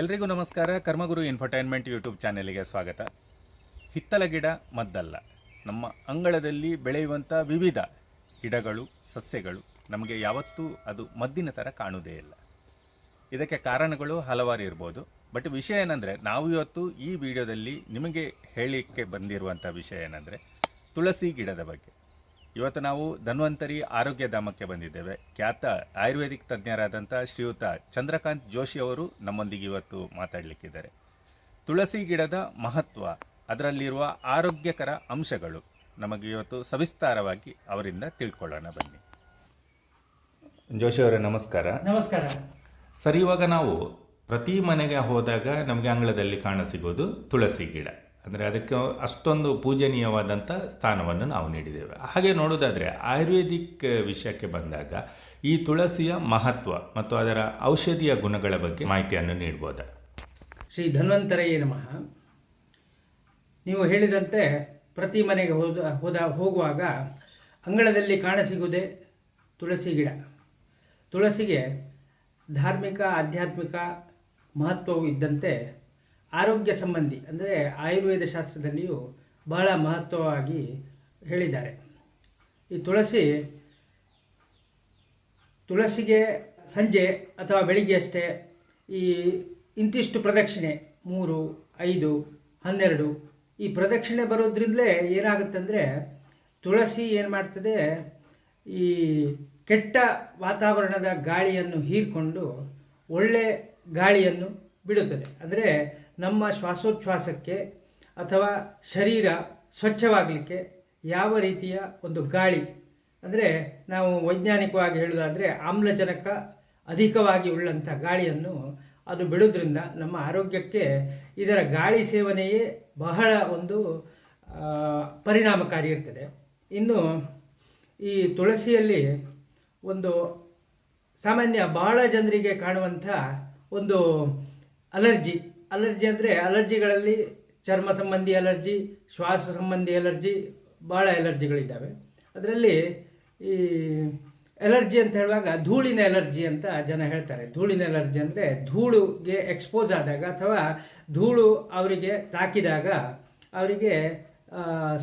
ಎಲ್ರಿಗೂ ನಮಸ್ಕಾರ. ಕರ್ಮಗುರು infotainment YouTube ಚಾನೆಲ್ಗೆ ಸ್ವಾಗತ. ಹಿತ್ತಲ ಗಿಡ ಮದ್ದಲ್ಲ. ನಮ್ಮ ಅಂಗಳದಲ್ಲಿ ಬೆಳೆಯುವಂಥ ವಿವಿಧ ಗಿಡಗಳು, ಸಸ್ಯಗಳು ನಮಗೆ ಯಾವತ್ತೂ ಅದು ಮದ್ದಿನ ಥರ ಕಾಣುವುದೇ ಇಲ್ಲ. ಇದಕ್ಕೆ ಕಾರಣಗಳು ಹಲವಾರು ಇರ್ಬೋದು. ಬಟ್ ವಿಷಯ ಏನಂದರೆ, ನಾವು ಇವತ್ತು ಈ ವಿಡಿಯೋದಲ್ಲಿ ನಿಮಗೆ ಹೇಳಲಿಕ್ಕೆ ಬಂದಿರುವಂಥ ವಿಷಯ ಏನಂದರೆ, ತುಳಸಿ ಗಿಡದ ಬಗ್ಗೆ. ಇವತ್ತು ನಾವು ಧನ್ವಂತರಿ ಆರೋಗ್ಯ ಧಾಮಕ್ಕೆ ಬಂದಿದ್ದೇವೆ. ಖ್ಯಾತ ಆಯುರ್ವೇದಿಕ್ ತಜ್ಞರಾದಂಥ ಶ್ರೀಯುತ ಚಂದ್ರಕಾಂತ್ ಜೋಶಿ ಅವರು ನಮ್ಮೊಂದಿಗೆ ಇವತ್ತು ಮಾತಾಡಲಿಕ್ಕಿದ್ದಾರೆ. ತುಳಸಿ ಗಿಡದ ಮಹತ್ವ ಅದರಲ್ಲಿರುವ ಆರೋಗ್ಯಕರ ಅಂಶಗಳು ನಮಗೆ ಇವತ್ತು ಸವಿಸ್ತಾರವಾಗಿ ಅವರಿಂದ ತಿಳ್ಕೊಳ್ಳೋಣ ಬನ್ನಿ. ಜೋಶಿ ಅವರೇ ನಮಸ್ಕಾರ. ನಮಸ್ಕಾರ. ಸರಿ ಇವಾಗ ನಾವು ಪ್ರತಿ ಮನೆಗೆ ಹೋದಾಗ ನಮಗೆ ಅಂಗಳದಲ್ಲಿ ಕಾಣಸಿಗೋದು ತುಳಸಿ ಗಿಡ. ಅಂದರೆ ಅದಕ್ಕೆ ಅಷ್ಟೊಂದು ಪೂಜನೀಯವಾದಂಥ ಸ್ಥಾನವನ್ನು ನಾವು ನೀಡಿದ್ದೇವೆ. ಹಾಗೆ ನೋಡೋದಾದರೆ ಆಯುರ್ವೇದಿಕ್ ವಿಷಯಕ್ಕೆ ಬಂದಾಗ ಈ ತುಳಸಿಯ ಮಹತ್ವ ಮತ್ತು ಅದರ ಔಷಧೀಯ ಗುಣಗಳ ಬಗ್ಗೆ ಮಾಹಿತಿಯನ್ನು ನೀಡ್ಬೋದ? ಶ್ರೀ ಧನ್ವಂತರಯ್ಯ ನಮಃ. ನೀವು ಹೇಳಿದಂತೆ ಪ್ರತಿ ಮನೆಗೆ ಹೋದ ಹೋದ ಹೋಗುವಾಗ ಅಂಗಳದಲ್ಲಿ ಕಾಣಸಿಗುವುದೇ ತುಳಸಿ ಗಿಡ. ತುಳಸಿಗೆ ಧಾರ್ಮಿಕ, ಆಧ್ಯಾತ್ಮಿಕ ಮಹತ್ವವು ಇದ್ದಂತೆ ಆರೋಗ್ಯ ಸಂಬಂಧಿ, ಅಂದರೆ ಆಯುರ್ವೇದ ಶಾಸ್ತ್ರದಲ್ಲಿಯೂ ಬಹಳ ಮಹತ್ವವಾಗಿ ಹೇಳಿದ್ದಾರೆ. ಈ ತುಳಸಿ, ತುಳಸಿಗೆ ಸಂಜೆ ಅಥವಾ ಬೆಳಿಗ್ಗೆ ಅಷ್ಟೇ ಈ ಇಂತಿಷ್ಟು ಪ್ರದಕ್ಷಿಣೆ, ಮೂರು, ಐದು, ಹನ್ನೆರಡು, ಈ ಪ್ರದಕ್ಷಿಣೆ ಬರೋದ್ರಿಂದಲೇ ಏನಾಗುತ್ತಂದರೆ ತುಳಸಿ ಏನು ಮಾಡ್ತದೆ, ಈ ಕೆಟ್ಟ ವಾತಾವರಣದ ಗಾಳಿಯನ್ನು ಹೀರಿಕೊಂಡು ಒಳ್ಳೆ ಗಾಳಿಯನ್ನು ಬಿಡುತ್ತದೆ. ಅಂದರೆ ನಮ್ಮ ಶ್ವಾಸೋಚ್ಛ್ವಾಸಕ್ಕೆ ಅಥವಾ ಶರೀರ ಸ್ವಚ್ಛವಾಗಲಿಕ್ಕೆ ಯಾವ ರೀತಿಯ ಒಂದು ಗಾಳಿ? ಅಂದರೆ ನಾವು ವೈಜ್ಞಾನಿಕವಾಗಿ ಹೇಳೋದಾದರೆ ಆಮ್ಲಜನಕ ಅಧಿಕವಾಗಿ ಉಳ್ಳಂಥ ಗಾಳಿಯನ್ನು ಅದು ಬಿಡೋದ್ರಿಂದ ನಮ್ಮ ಆರೋಗ್ಯಕ್ಕೆ ಇದರ ಗಾಳಿ ಸೇವನೆಯೇ ಬಹಳ ಒಂದು ಪರಿಣಾಮಕಾರಿ ಇರ್ತದೆ. ಇನ್ನು ಈ ತುಳಸಿಯಲ್ಲಿ ಒಂದು ಸಾಮಾನ್ಯ ಬಹಳ ಜನರಿಗೆ ಕಾಣುವಂಥ ಒಂದು ಅಲರ್ಜಿ ಅಲರ್ಜಿ ಅಂದರೆ ಅಲರ್ಜಿಗಳಲ್ಲಿ ಚರ್ಮ ಸಂಬಂಧಿ ಅಲರ್ಜಿ, ಶ್ವಾಸ ಸಂಬಂಧಿ ಅಲರ್ಜಿ ಭಾಳ ಎಲರ್ಜಿಗಳಿದ್ದಾವೆ ಅದರಲ್ಲಿ ಈ ಎಲರ್ಜಿ ಅಂತ ಹೇಳುವಾಗ ಧೂಳಿನ ಎಲರ್ಜಿ ಅಂತ ಜನ ಹೇಳ್ತಾರೆ. ಧೂಳಿನ ಎಲರ್ಜಿ ಅಂದರೆ ಧೂಳುಗೆ ಎಕ್ಸ್ಪೋಸ್ ಆದಾಗ ಅಥವಾ ಧೂಳು ಅವರಿಗೆ ತಾಕಿದಾಗ ಅವರಿಗೆ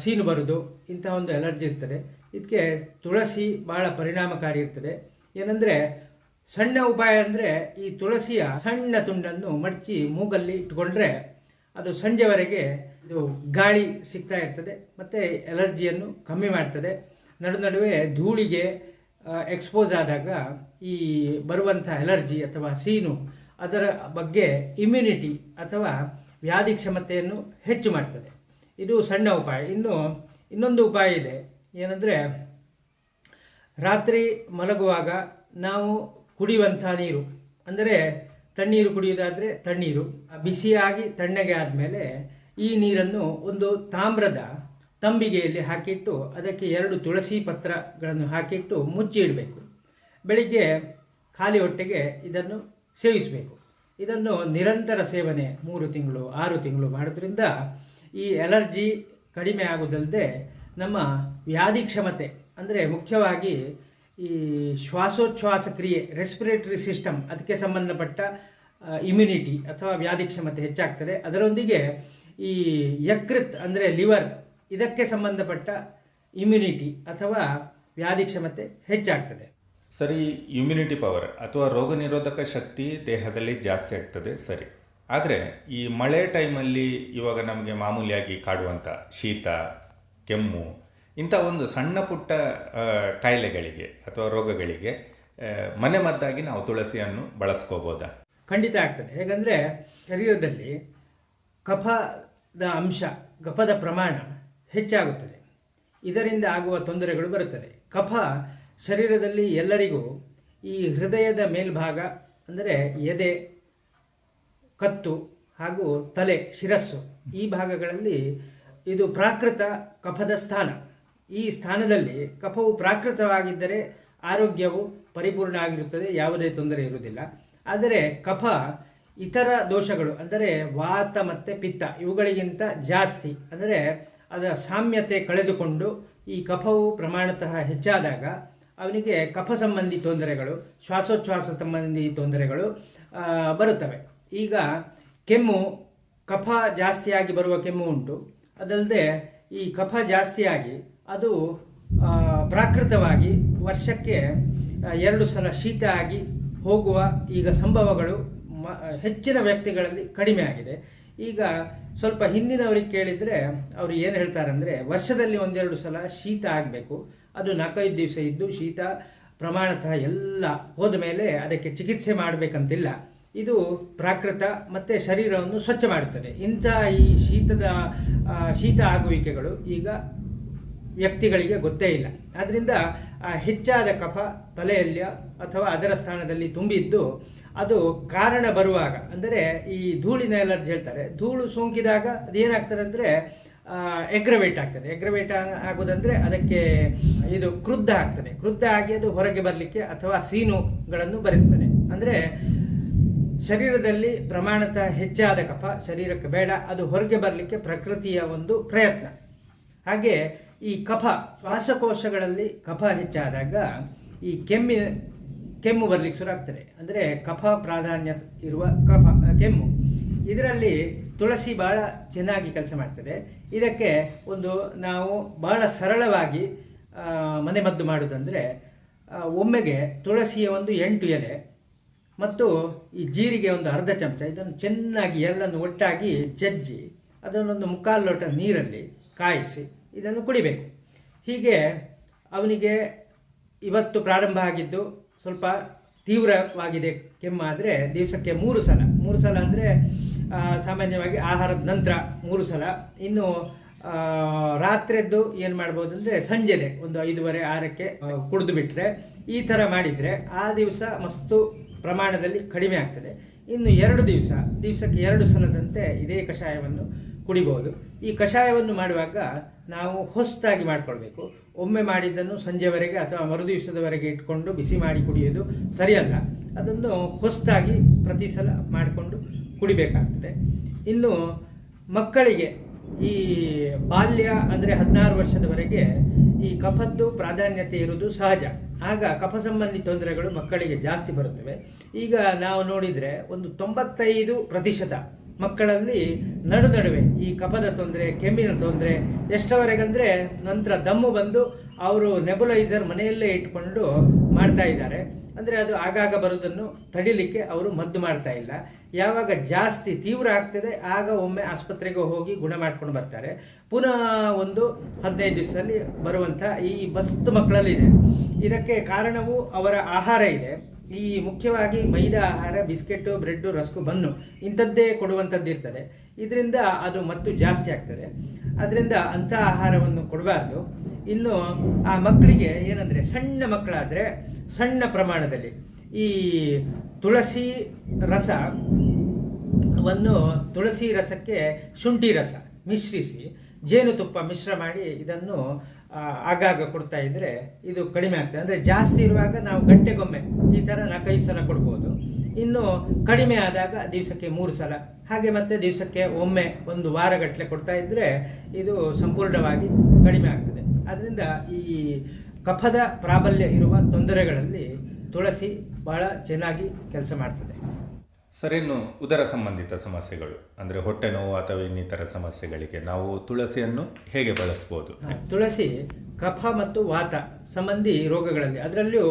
ಸೀನು ಬರೋದು ಇಂಥ ಒಂದು ಎಲರ್ಜಿ ಇರ್ತದೆ. ಇದಕ್ಕೆ ತುಳಸಿ ಭಾಳ ಪರಿಣಾಮಕಾರಿ ಇರ್ತದೆ. ಏನಂದರೆ ಸಣ್ಣ ಉಪಾಯ ಅಂದರೆ ಈ ತುಳಸಿಯ ಸಣ್ಣ ತುಂಡನ್ನು ಮಡಚಿ ಮೂಗಲ್ಲಿ ಇಟ್ಕೊಂಡ್ರೆ ಅದು ಸಂಜೆವರೆಗೆ ಇದು ಗಾಳಿ ಸಿಗ್ತಾ ಇರ್ತದೆ, ಮತ್ತು ಎಲರ್ಜಿಯನ್ನು ಕಮ್ಮಿ ಮಾಡ್ತದೆ. ನಡು ನಡುವೆ ಧೂಳಿಗೆ ಎಕ್ಸ್ಪೋಸ್ ಆದಾಗ ಈ ಬರುವಂಥ ಎಲರ್ಜಿ ಅಥವಾ ಸೀನು ಅದರ ಬಗ್ಗೆ ಇಮ್ಯುನಿಟಿ ಅಥವಾ ವ್ಯಾಧಿ ಕ್ಷಮತೆಯನ್ನು ಹೆಚ್ಚು ಮಾಡ್ತದೆ. ಇದು ಸಣ್ಣ ಉಪಾಯ. ಇನ್ನು ಇನ್ನೊಂದು ಉಪಾಯ ಇದೆ. ಏನಂದರೆ ರಾತ್ರಿ ಮಲಗುವಾಗ ನಾವು ಕುಡಿಯುವಂಥ ನೀರು. ಅಂದರೆ ತಣ್ಣೀರು ಕುಡಿಯುವುದಾದರೆ ತಣ್ಣೀರು. ಬಿಸಿಯಾಗಿ ತಣ್ಣಗೆ ಆದಮೇಲೆ ಈ ನೀರನ್ನು ಒಂದು ತಾಮ್ರದ ತಂಬಿಗೆಯಲ್ಲಿ ಹಾಕಿಟ್ಟು ಅದಕ್ಕೆ ಎರಡು ತುಳಸಿ ಪತ್ರಗಳನ್ನು ಹಾಕಿಟ್ಟು ಮುಚ್ಚಿ ಇಡಬೇಕು. ಬೆಳಿಗ್ಗೆ ಖಾಲಿ ಹೊಟ್ಟೆಗೆ ಇದನ್ನು ಸೇವಿಸಬೇಕು. ಇದನ್ನು ನಿರಂತರ ಸೇವನೆ ಮೂರು ತಿಂಗಳು, ಆರು ತಿಂಗಳು ಮಾಡೋದ್ರಿಂದ ಈ ಎಲರ್ಜಿ ಕಡಿಮೆ ಆಗೋದಲ್ಲದೆ ನಮ್ಮ ವ್ಯಾಧಿ ಕ್ಷಮತೆ ಅಂದರೆ ಮುಖ್ಯವಾಗಿ ಈ ಶ್ವಾಸೋಚ್ಛ್ವಾಸ ಕ್ರಿಯೆ ರೆಸ್ಪಿರೇಟರಿ ಸಿಸ್ಟಮ್ ಅದಕ್ಕೆ ಸಂಬಂಧಪಟ್ಟ ಇಮ್ಯುನಿಟಿ ಅಥವಾ ವ್ಯಾಧಿ ಕ್ಷಮತೆ ಹೆಚ್ಚಾಗ್ತದೆ. ಅದರೊಂದಿಗೆ ಈ ಯಕೃತ್ ಅಂದರೆ ಲಿವರ್ ಇದಕ್ಕೆ ಸಂಬಂಧಪಟ್ಟ ಇಮ್ಯುನಿಟಿ ಅಥವಾ ವ್ಯಾಧಿ ಕ್ಷಮತೆ ಹೆಚ್ಚಾಗ್ತದೆ. ಸರಿ ಇಮ್ಯುನಿಟಿ ಪವರ್ ಅಥವಾ ರೋಗ ನಿರೋಧಕ ಶಕ್ತಿ ದೇಹದಲ್ಲಿ ಜಾಸ್ತಿ ಆಗ್ತದೆ, ಸರಿ. ಆದರೆ ಈ ಮಳೆ ಟೈಮಲ್ಲಿ ಇವಾಗ ನಮಗೆ ಮಾಮೂಲಿಯಾಗಿ ಕಾಡುವಂಥ ಶೀತ, ಕೆಮ್ಮು ಇಂಥ ಒಂದು ಸಣ್ಣ ಪುಟ್ಟ ಕಾಯಿಲೆಗಳಿಗೆ ಅಥವಾ ರೋಗಗಳಿಗೆ ಮನೆಮದ್ದಾಗಿ ನಾವು ತುಳಸಿಯನ್ನು ಬಳಸ್ಕೋಬೋದಾ? ಖಂಡಿತ ಆಗ್ತದೆ. ಹೇಗಂದರೆ ಶರೀರದಲ್ಲಿ ಕಫದ ಅಂಶ, ಕಫದ ಪ್ರಮಾಣ ಹೆಚ್ಚಾಗುತ್ತದೆ. ಇದರಿಂದ ಆಗುವ ತೊಂದರೆಗಳು ಬರುತ್ತದೆ. ಕಫ ಶರೀರದಲ್ಲಿ ಎಲ್ಲರಿಗೂ ಈ ಹೃದಯದ ಮೇಲ್ಭಾಗ, ಅಂದರೆ ಎದೆ, ಕತ್ತು ಹಾಗೂ ತಲೆ, ಶಿರಸ್ಸು ಈ ಭಾಗಗಳಲ್ಲಿ ಇದು ಪ್ರಾಕೃತ ಕಫದ ಸ್ಥಾನ. ಈ ಸ್ಥಾನದಲ್ಲಿ ಕಫವು ಪ್ರಾಕೃತವಾಗಿದ್ದರೆ ಆರೋಗ್ಯವು ಪರಿಪೂರ್ಣ ಆಗಿರುತ್ತದೆ, ಯಾವುದೇ ತೊಂದರೆ ಇರುವುದಿಲ್ಲ. ಆದರೆ ಕಫ, ಇತರ ದೋಷಗಳು, ಅಂದರೆ ವಾತ ಮತ್ತು ಪಿತ್ತ, ಇವುಗಳಿಗಿಂತ ಜಾಸ್ತಿ, ಅಂದರೆ ಅದರ ಸಾಮ್ಯತೆ ಕಳೆದುಕೊಂಡು ಈ ಕಫವು ಪ್ರಮಾಣತಃ ಹೆಚ್ಚಾದಾಗ ಅವನಿಗೆ ಕಫ ಸಂಬಂಧಿ ತೊಂದರೆಗಳು, ಶ್ವಾಸೋಚ್ಛ್ವಾಸ ಸಂಬಂಧಿ ತೊಂದರೆಗಳು ಬರುತ್ತವೆ. ಈಗ ಕೆಮ್ಮು, ಕಫ ಜಾಸ್ತಿಯಾಗಿ ಬರುವ ಕೆಮ್ಮು ಉಂಟು. ಅದಲ್ಲದೆ ಈ ಕಫ ಜಾಸ್ತಿಯಾಗಿ ಅದು ಪ್ರಾಕೃತವಾಗಿ ವರ್ಷಕ್ಕೆ ಎರಡು ಸಲ ಶೀತ ಆಗಿ ಹೋಗುವ ಈಗ ಸಂಭವಗಳು ಮ, ಹೆಚ್ಚಿನ ವ್ಯಕ್ತಿಗಳಲ್ಲಿ ಕಡಿಮೆ ಆಗಿದೆ. ಈಗ ಸ್ವಲ್ಪ ಹಿಂದಿನವರಿಗೆ ಕೇಳಿದರೆ ಅವರು ಏನು ಹೇಳ್ತಾರೆ ಅಂದರೆ ವರ್ಷದಲ್ಲಿ ಒಂದೆರಡು ಸಲ ಶೀತ ಆಗಬೇಕು. ಅದು ನಾಲ್ಕೈದು ದಿವಸ ಇದ್ದು ಶೀತ, ಪ್ರಮಾಣತಃ ಎಲ್ಲ ಹೋದ ಮೇಲೆ ಅದಕ್ಕೆ ಚಿಕಿತ್ಸೆ ಮಾಡಬೇಕಂತಿಲ್ಲ. ಇದು ಪ್ರಾಕೃತ ಮತ್ತು ಶರೀರವನ್ನು ಸ್ವಚ್ಛ ಮಾಡುತ್ತದೆ. ಇಂಥ ಈ ಶೀತದ ಶೀತ ಆಗುವಿಕೆಗಳು ಈಗ ವ್ಯಕ್ತಿಗಳಿಗೆ ಗೊತ್ತೇ ಇಲ್ಲ. ಆದ್ದರಿಂದ ಹೆಚ್ಚಾದ ಕಫ ತಲೆಯಲ್ಲಿ ಅಥವಾ ಅದರ ಸ್ಥಾನದಲ್ಲಿ ತುಂಬಿದ್ದು ಅದು ಕಾರಣ ಬರುವಾಗ, ಅಂದರೆ ಈ ಧೂಳಿನ ಎಲರ್ಜಿ ಹೇಳ್ತಾರೆ, ಧೂಳು ಸೋಂಕಿದಾಗ ಅದೇನಾಗ್ತದೆ ಅಂದರೆ ಎಗ್ರವೇಟ್ ಆಗ್ತದೆ. ಎಗ್ರವೇಟ್ ಆಗೋದಂದರೆ ಅದಕ್ಕೆ ಇದು ಕ್ರುದ್ಧ ಆಗ್ತದೆ. ಕ್ರುದ್ಧ ಆಗಿ ಅದು ಹೊರಗೆ ಬರಲಿಕ್ಕೆ ಅಥವಾ ಸೀನುಗಳನ್ನು ಬರೆಸ್ತದೆ. ಅಂದರೆ ಶರೀರದಲ್ಲಿ ಪ್ರಮಾಣತಃ ಹೆಚ್ಚಾದ ಕಫ, ಶರೀರಕ್ಕೆ ಬೇಡ, ಅದು ಹೊರಗೆ ಬರಲಿಕ್ಕೆ ಪ್ರಕೃತಿಯ ಒಂದು ಪ್ರಯತ್ನ. ಹಾಗೆ ಈ ಕಫ, ಶ್ವಾಸಕೋಶಗಳಲ್ಲಿ ಕಫ ಹೆಚ್ಚಾದಾಗ ಈ ಕೆಮ್ಮಿನ ಕೆಮ್ಮು ಬರಲಿಕ್ಕೆ ಶುರು ಆಗ್ತದೆ. ಅಂದರೆ ಕಫ ಪ್ರಾಧಾನ್ಯ ಇರುವ ಕಫ ಕೆಮ್ಮು. ಇದರಲ್ಲಿ ತುಳಸಿ ಭಾಳ ಚೆನ್ನಾಗಿ ಕೆಲಸ ಮಾಡ್ತದೆ. ಇದಕ್ಕೆ ಒಂದು ನಾವು ಭಾಳ ಸರಳವಾಗಿ ಮನೆಮದ್ದು ಮಾಡೋದಂದರೆ ಒಮ್ಮೆಗೆ ತುಳಸಿಯ ಒಂದು ಎಂಟು ಎಲೆ ಮತ್ತು ಈ ಜೀರಿಗೆ ಒಂದು ಅರ್ಧ ಚಮಚ, ಇದನ್ನು ಚೆನ್ನಾಗಿ ಎರಡನ್ನು ಒಟ್ಟಾಗಿ ಜಜ್ಜಿ, ಅದನ್ನೊಂದು ಮುಕ್ಕಾಲು ಲೋಟ ನೀರಲ್ಲಿ ಕಾಯಿಸಿ ಇದನ್ನು ಕುಡಿಬೇಕು. ಹೀಗೆ ಅವನಿಗೆ ಇವತ್ತು ಪ್ರಾರಂಭ ಆಗಿದ್ದು ಸ್ವಲ್ಪ ತೀವ್ರವಾಗಿದೆ ಕೆಮ್ಮಾದರೆ ದಿವಸಕ್ಕೆ ಮೂರು ಸಲ. ಮೂರು ಸಲ ಅಂದರೆ ಸಾಮಾನ್ಯವಾಗಿ ಆಹಾರದ ನಂತರ ಮೂರು ಸಲ. ಇನ್ನು ರಾತ್ರಿದ್ದು ಏನು ಮಾಡ್ಬೋದು ಅಂದರೆ ಸಂಜೆನೆ ಒಂದು ಐದೂವರೆ, ಆರಕ್ಕೆ ಕುಡಿದು ಬಿಟ್ಟರೆ ಈ ಥರ ಮಾಡಿದರೆ ಆ ದಿವಸ ಮಸ್ತು ಪ್ರಮಾಣದಲ್ಲಿ ಕಡಿಮೆ ಆಗ್ತದೆ. ಇನ್ನು ಎರಡು ದಿವಸ, ದಿವಸಕ್ಕೆ ಎರಡು ಸಲದಂತೆ ಇದೇ ಕಷಾಯವನ್ನು ಕುಡಿಬೋದು. ಈ ಕಷಾಯವನ್ನು ಮಾಡುವಾಗ ನಾವು ಹೊಸದಾಗಿ ಮಾಡಿಕೊಳ್ಬೇಕು. ಒಮ್ಮೆ ಮಾಡಿದ್ದನ್ನು ಸಂಜೆವರೆಗೆ ಅಥವಾ ಮರುದಿವಸದವರೆಗೆ ಇಟ್ಕೊಂಡು ಬಿಸಿ ಮಾಡಿ ಕುಡಿಯೋದು ಸರಿಯಲ್ಲ. ಅದನ್ನು ಹೊಸದಾಗಿ ಪ್ರತಿ ಸಲ ಮಾಡಿಕೊಂಡು ಕುಡಿಬೇಕಾಗ್ತದೆ. ಇನ್ನು ಮಕ್ಕಳಿಗೆ ಈ ಬಾಲ್ಯ ಅಂದರೆ ಹದಿನಾರು ವರ್ಷದವರೆಗೆ ಈ ಕಫದ್ದು ಪ್ರಾಧಾನ್ಯತೆ ಇರುವುದು ಸಹಜ. ಆಗ ಕಫ ಸಂಬಂಧಿ ತೊಂದರೆಗಳು ಮಕ್ಕಳಿಗೆ ಜಾಸ್ತಿ ಬರುತ್ತವೆ. ಈಗ ನಾವು ನೋಡಿದರೆ ಒಂದು ತೊಂಬತ್ತೈದು ಪ್ರತಿಶತ ಮಕ್ಕಳಲ್ಲಿ ನಡು ನಡುವೆ ಈ ಕಫದ ತೊಂದರೆ, ಕೆಮ್ಮಿನ ತೊಂದರೆ ಎಷ್ಟವರೆಗಂದರೆ ನಂತರ ದಮ್ಮು ಬಂದು ಅವರು ನೆಬುಲೈಸರ್ ಮನೆಯಲ್ಲೇ ಇಟ್ಕೊಂಡು ಮಾಡ್ತಾ ಇದ್ದಾರೆ. ಅಂದರೆ ಅದು ಆಗಾಗ ಬರೋದನ್ನು ತಡಿಲಿಕ್ಕೆ ಅವರು ಮದ್ದು ಮಾಡ್ತಾ ಇಲ್ಲ. ಯಾವಾಗ ಜಾಸ್ತಿ ತೀವ್ರ ಆಗ್ತದೆ, ಆಗ ಒಮ್ಮೆ ಆಸ್ಪತ್ರೆಗೆ ಹೋಗಿ ಗುಣ ಮಾಡ್ಕೊಂಡು ಬರ್ತಾರೆ. ಪುನಃ ಒಂದು ಹದಿನೈದು ದಿವಸದಲ್ಲಿ ಬರುವಂಥ ಈ ಮಸ್ತ್ ಮಕ್ಕಳಲ್ಲಿದೆ. ಇದಕ್ಕೆ ಕಾರಣವು ಅವರ ಆಹಾರ ಇದೆ. ಈ ಮುಖ್ಯವಾಗಿ ಮೈದಾ, ಆಹಾರ ಬಿಸ್ಕೆಟ್ಟು ಬ್ರೆಡ್ಡು ರಸ್ಕು, ಬನ್ನು ಇಂಥದ್ದೇ ಕೊಡುವಂಥದ್ದು ಇರ್ತದೆ. ಇದರಿಂದ ಅದು ಮತ್ತು ಜಾಸ್ತಿ ಆಗ್ತದೆ. ಅದರಿಂದ ಅಂಥ ಆಹಾರವನ್ನು ಕೊಡಬಾರ್ದು. ಇನ್ನು ಆ ಮಕ್ಕಳಿಗೆ ಏನಂದರೆ ಸಣ್ಣ ಮಕ್ಕಳಾದರೆ ಸಣ್ಣ ಪ್ರಮಾಣದಲ್ಲಿ ಈ ತುಳಸಿ ರಸ ವನ್ನು ತುಳಸಿ ರಸಕ್ಕೆ ಶುಂಠಿ ರಸ ಮಿಶ್ರಿಸಿ, ಜೇನುತುಪ್ಪ ಮಿಶ್ರ ಮಾಡಿ ಇದನ್ನು ಆಗಾಗ ಕೊಡ್ತಾ ಇದ್ದರೆ ಇದು ಕಡಿಮೆ ಆಗ್ತದೆ. ಅಂದರೆ ಜಾಸ್ತಿ ಇರುವಾಗ ನಾವು ಗಂಟೆಗೊಮ್ಮೆ ಈ ಥರ ನಾಲ್ಕೈದು ಸಲ ಕೊಡ್ಬೋದು. ಇನ್ನು ಕಡಿಮೆ ಆದಾಗ ದಿವಸಕ್ಕೆ ಮೂರು ಸಲ. ಹಾಗೆ ಮತ್ತೆ ದಿವಸಕ್ಕೆ ಒಮ್ಮೆ ಒಂದು ವಾರಗಟ್ಟಲೆ ಕೊಡ್ತಾ ಇದ್ದರೆ ಇದು ಸಂಪೂರ್ಣವಾಗಿ ಕಡಿಮೆ ಆಗ್ತದೆ. ಅದರಿಂದ ಈ ಕಫದ ಪ್ರಾಬಲ್ಯ ಇರುವ ತೊಂದರೆಗಳಲ್ಲಿ ತುಳಸಿ ಬಹಳ ಚೆನ್ನಾಗಿ ಕೆಲಸ ಮಾಡ್ತದೆ. ಸರ್ ಉದರ ಸಂಬಂಧಿತ ಸಮಸ್ಯೆಗಳು, ಅಂದರೆ ಹೊಟ್ಟೆ ನೋವು ಅಥವಾ ಇನ್ನಿತರ ಸಮಸ್ಯೆಗಳಿಗೆ ನಾವು ತುಳಸಿಯನ್ನು ಹೇಗೆ ಬಳಸ್ಬೋದು? ತುಳಸಿ, ಕಫ ಮತ್ತು ವಾತ ಸಂಬಂಧಿ ರೋಗಗಳಲ್ಲಿ. ಅದರಲ್ಲೂ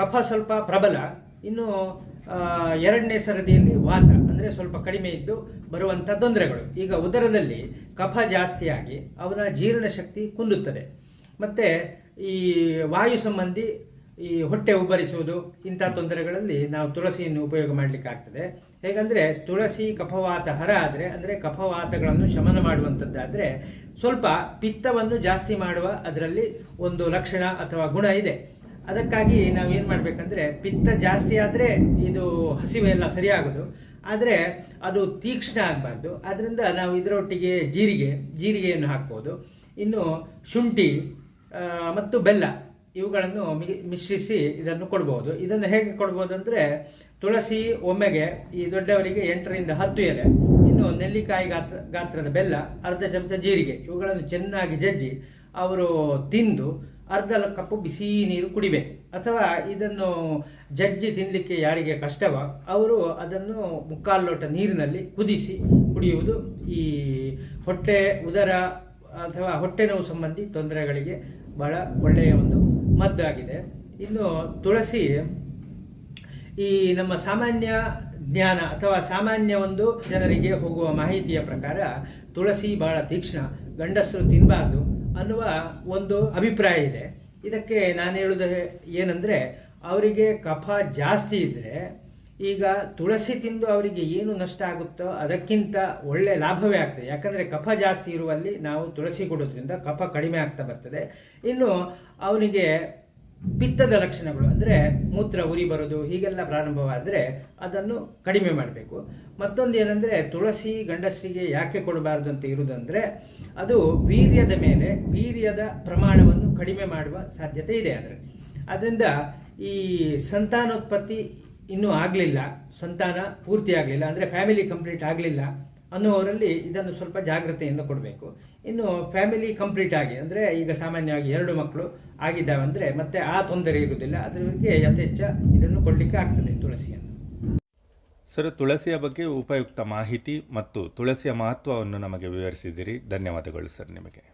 ಕಫ ಸ್ವಲ್ಪ ಪ್ರಬಲ, ಇನ್ನು ಎರಡನೇ ಸರದಿಯಲ್ಲಿ ವಾತ, ಅಂದರೆ ಸ್ವಲ್ಪ ಕಡಿಮೆ ಇದ್ದು ಬರುವಂಥ ತೊಂದರೆಗಳು. ಈಗ ಉದರದಲ್ಲಿ ಕಫ ಜಾಸ್ತಿಯಾಗಿ ಅವನ ಜೀರ್ಣಶಕ್ತಿ ಕುಂದುತ್ತದೆ. ಮತ್ತು ಈ ವಾಯು ಸಂಬಂಧಿ ಈ ಹೊಟ್ಟೆ ಉಬ್ಬರಿಸುವುದು ಇಂಥ ತೊಂದರೆಗಳಲ್ಲಿ ನಾವು ತುಳಸಿಯನ್ನು ಉಪಯೋಗ ಮಾಡಲಿಕ್ಕೆ ಆಗ್ತದೆ ಹೇಗಂದರೆ ತುಳಸಿ ಕಫವಾತ ಹರ ಆದರೆ, ಅಂದರೆ ಕಫವಾತಗಳನ್ನು ಶಮನ ಮಾಡುವಂಥದ್ದಾದರೆ ಸ್ವಲ್ಪ ಪಿತ್ತವನ್ನು ಜಾಸ್ತಿ ಮಾಡುವ ಅದರಲ್ಲಿ ಒಂದು ಲಕ್ಷಣ ಅಥವಾ ಗುಣ ಇದೆ. ಅದಕ್ಕಾಗಿ ನಾವು ಏನು ಮಾಡಬೇಕಂದ್ರೆ ಪಿತ್ತ ಜಾಸ್ತಿ ಆದರೆ ಇದು ಹಸಿವೆ ಎಲ್ಲ ಸರಿಯಾಗೋದು. ಆದರೆ ಅದು ತೀಕ್ಷ್ಣ ಆಗಬಾರ್ದು. ಆದ್ದರಿಂದ ನಾವು ಇದರೊಟ್ಟಿಗೆ ಜೀರಿಗೆ, ಜೀರಿಗೆಯನ್ನು ಹಾಕ್ಬೋದು. ಇನ್ನು ಶುಂಠಿ ಮತ್ತು ಬೆಲ್ಲ. ಇವುಗಳನ್ನು ಮಿಶ್ರಿಸಿ ಇದನ್ನು ಕೊಡ್ಬೋದು. ಇದನ್ನು ಹೇಗೆ ಕೊಡ್ಬೋದು ಅಂದರೆ ತುಳಸಿ ಒಮ್ಮೆಗೆ ಈ ದೊಡ್ಡವರಿಗೆ ಎಂಟರಿಂದ ಹತ್ತು ಎಲೆ, ಇನ್ನು ನೆಲ್ಲಿಕಾಯಿ ಗಾತ್ರ, ಗಾತ್ರದ ಬೆಲ್ಲ, ಅರ್ಧ ಚಮಚ ಜೀರಿಗೆ, ಇವುಗಳನ್ನು ಚೆನ್ನಾಗಿ ಜಜ್ಜಿ ಅವರು ತಿಂದು ಅರ್ಧ ಕಪ್ಪು ಬಿಸಿ ನೀರು ಕುಡಿಬೇಕು. ಅಥವಾ ಇದನ್ನು ಜಜ್ಜಿ ತಿನ್ನಲಿಕ್ಕೆ ಯಾರಿಗೆ ಕಷ್ಟವ ಅವರು ಅದನ್ನು ಮುಕ್ಕಾಲು ಲೋಟ ನೀರಿನಲ್ಲಿ ಕುದಿಸಿ ಕುಡಿಯುವುದು ಈ ಹೊಟ್ಟೆ, ಉದರ ಅಥವಾ ಹೊಟ್ಟೆ ನೋವು ಸಂಬಂಧಿ ತೊಂದರೆಗಳಿಗೆ ಬಹಳ ಒಳ್ಳೆಯ ಒಂದು ಮದ್ದಾಗಿದೆ ಇನ್ನು ತುಳಸಿ, ಈ ನಮ್ಮ ಸಾಮಾನ್ಯ ಜ್ಞಾನ ಅಥವಾ ಸಾಮಾನ್ಯ ಒಂದು ಜನರಿಗೆ ಹೋಗುವ ಮಾಹಿತಿಯ ಪ್ರಕಾರ ತುಳಸಿ ಬಹಳ ತೀಕ್ಷ್ಣ, ಗಂಡಸರು ತಿನ್ನಬಾರ್ದು ಅನ್ನುವ ಒಂದು ಅಭಿಪ್ರಾಯ ಇದೆ. ಇದಕ್ಕೆ ನಾನು ಹೇಳುವುದು ಏನಂದರೆ, ಅವರಿಗೆ ಕಫ ಜಾಸ್ತಿ ಇದ್ದರೆ ಈಗ ತುಳಸಿ ತಿಂದು ಅವರಿಗೆ ಏನು ನಷ್ಟ ಆಗುತ್ತೋ ಅದಕ್ಕಿಂತ ಒಳ್ಳೆ ಲಾಭವೇ ಆಗ್ತದೆ. ಯಾಕಂದರೆ ಕಫ ಜಾಸ್ತಿ ಇರುವಲ್ಲಿ ನಾವು ತುಳಸಿ ಕೊಡೋದ್ರಿಂದ ಕಫ ಕಡಿಮೆ ಆಗ್ತಾ ಬರ್ತದೆ. ಇನ್ನು ಅವನಿಗೆ ಪಿತ್ತದ ಲಕ್ಷಣಗಳು, ಅಂದರೆ ಮೂತ್ರ ಉರಿ ಬರೋದು, ಹೀಗೆಲ್ಲ ಪ್ರಾರಂಭವಾದರೆ ಅದನ್ನು ಕಡಿಮೆ ಮಾಡಬೇಕು. ಮತ್ತೊಂದು ಏನಂದರೆ ತುಳಸಿ ಗಂಡಸರಿಗೆ ಯಾಕೆ ಕೊಡಬಾರ್ದು ಅಂತ ಇರುವುದಂದರೆ ಅದು ವೀರ್ಯದ ಮೇಲೆ, ವೀರ್ಯದ ಪ್ರಮಾಣವನ್ನು ಕಡಿಮೆ ಮಾಡುವ ಸಾಧ್ಯತೆ ಇದೆ ಅದರಲ್ಲಿ. ಅದರಿಂದ ಈ ಸಂತಾನೋತ್ಪತ್ತಿ ಇನ್ನೂ ಆಗಲಿಲ್ಲ, ಸಂತಾನ ಪೂರ್ತಿ ಆಗಲಿಲ್ಲ, ಅಂದರೆ ಫ್ಯಾಮಿಲಿ ಕಂಪ್ಲೀಟ್ ಆಗಲಿಲ್ಲ ಅನ್ನುವರಲ್ಲಿ ಇದನ್ನು ಸ್ವಲ್ಪ ಜಾಗ್ರತೆಯಿಂದ ಕೊಡಬೇಕು. ಇನ್ನು ಫ್ಯಾಮಿಲಿ ಕಂಪ್ಲೀಟ್ ಆಗಿ, ಅಂದರೆ ಈಗ ಸಾಮಾನ್ಯವಾಗಿ ಎರಡು ಮಕ್ಕಳು ಆಗಿದ್ದಾವೆ ಅಂದರೆ ಮತ್ತೆ ಆ ತೊಂದರೆ ಇರುವುದಿಲ್ಲ, ಅದರವರಿಗೆ ಯಥೇಚ್ಛ ಇದನ್ನು ಕೊಡಲಿಕ್ಕೆ ಆಗ್ತದೆ ತುಳಸಿಯನ್ನು. ಸರ್, ತುಳಸಿಯ ಬಗ್ಗೆ ಉಪಯುಕ್ತ ಮಾಹಿತಿ ಮತ್ತು ತುಳಸಿಯ ಮಹತ್ವವನ್ನು ನಮಗೆ ವಿವರಿಸಿದಿರಿ. ಧನ್ಯವಾದಗಳು ಸರ್ ನಿಮಗೆ.